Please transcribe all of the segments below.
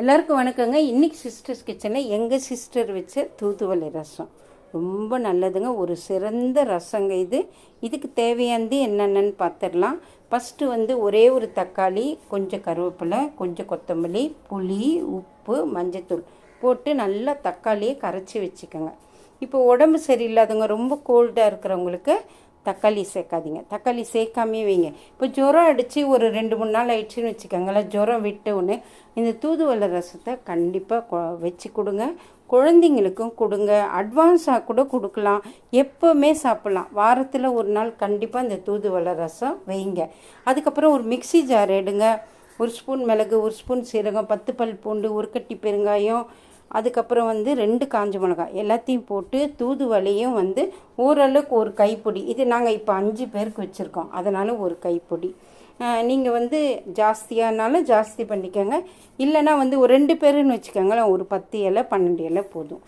எல்லாருக்கும் வணக்கங்க. இன்னைக்கு சிஸ்டர்ஸ் கிச்சனில் எங்கள் சிஸ்டர் வச்ச தூதுவளை ரசம். ரொம்ப நல்லதுங்க. ஒரு சிறந்த ரசங்க இது. இதுக்கு தேவையானது என்னென்னு பார்த்துடலாம் ஃபஸ்ட்டு வந்து ஒரே ஒரு தக்காளி கொஞ்சம் கருவேப்பிலை கொஞ்சம் கொத்தமல்லி புளி உப்பு மஞ்சத்தூள் போட்டு நல்லா தக்காளியை கரைச்சி வச்சுக்கோங்க. இப்போ உடம்பு சரியில்லாதவங்க ரொம்ப கோல்டாக இருக்கிறவங்களுக்கு தக்காளி சேர்க்காதீங்க. தக்காளி சேர்க்காமே வைங்க. இப்போ ஜுரம் அடித்து ஒரு ரெண்டு மூணு நாள் ஆயிடுச்சுன்னு வச்சுக்கோங்களேன். ஜுரம் விட்ட உடனே இந்த தூதுவளை ரசத்தை கண்டிப்பாக வச்சு கொடுங்க. குழந்தைங்களுக்கும் கொடுங்க. அட்வான்ஸாக கூட கொடுக்கலாம். எப்போவுமே சாப்பிட்லாம். வாரத்தில் ஒரு நாள் கண்டிப்பாக இந்த தூதுவளை ரசம் வைங்க. அதுக்கப்புறம் ஒரு மிக்சி ஜார் எடுங்க. ஒரு ஸ்பூன் மிளகு ஒரு ஸ்பூன் சீரகம் பத்து பல் பூண்டு ஒரு கட்டி பெருங்காயம் அதுக்கப்புறம் வந்து ரெண்டு காஞ்ச மிளகாய் எல்லாத்தையும் போட்டு தூதுவலையும் வந்து ஓரளவுக்கு ஒரு கைப்பொடி. இது நாங்கள் இப்போ அஞ்சு பேருக்கு வச்சுருக்கோம். அதனால் ஒரு கைப்பொடி. நீங்கள் வந்து ஜாஸ்தியானாலும் ஜாஸ்தி பண்ணிக்கோங்க. இல்லைன்னா வந்து ஒரு ரெண்டு பேருன்னு வச்சுக்கோங்களேன். ஒரு பத்து இலை பன்னெண்டு இலை போதும்.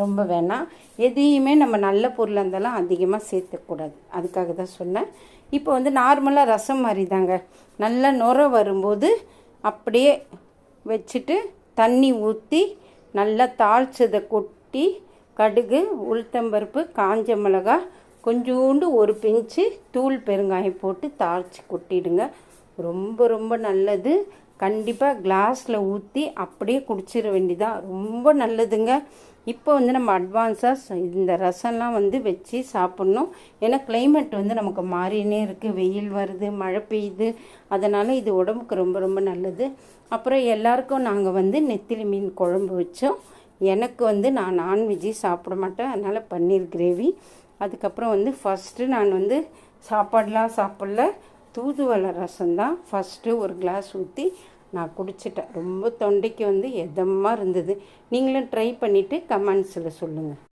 ரொம்ப வேணாம். எதையுமே நம்ம நல்ல பொருளாக இருந்தாலும் அதிகமாக சேர்த்துக்கூடாது அதுக்காக தான் சொன்னேன். இப்போ வந்து நார்மலாக ரசம் மாதிரி தாங்க நல்லா நுர வரும்போது அப்படியே வச்சுட்டு தண்ணி ஊற்றி நல்லா தாளிச்சதை கொட்டி கடுகு உளுத்தம்பருப்பு காஞ்ச மிளகா கொஞ்சோண்டு ஒரு பிஞ்சு தூள் பெருங்காயம் போட்டு தாளித்து கொட்டிடுங்க. ரொம்ப ரொம்ப நல்லது. கண்டிப்பாக கிளாஸில் ஊற்றி அப்படியே குடிச்சிட வேண்டியதான் ரொம்ப நல்லதுங்க. இப்போ வந்து நம்ம அட்வான்ஸாக இந்த ரசம்லாம் வந்து வச்சு சாப்பிட்ணும். ஏன்னா கிளைமேட் வந்து நமக்கு மாறினே இருக்குது வெயில் வருது மழை பெய்யுது. அதனால் இது உடம்புக்கு ரொம்ப ரொம்ப நல்லது. அப்புறம் எல்லாருக்கும் நாங்கள் வந்து நெத்திலி மீன் குழம்பு வச்சோம். எனக்கு வந்து நான் நான்வெஜ்ஜி சாப்பிட மாட்டேன். அதனால் பன்னீர் கிரேவி. அதுக்கப்புறம் வந்து ஃபஸ்ட்டு நான் வந்து சாப்பாடெலாம் சாப்பிடல. தூதுவளை ரசம் தான் ஃபஸ்ட்டு ஒரு கிளாஸ் ஊற்றி நான் குடிச்சிட்டேன். ரொம்ப தொண்டைக்கு வந்து எதமாக இருந்தது? நீங்களும் ட்ரை பண்ணிவிட்டு கமெண்ட்ஸில் சொல்லுங்கள்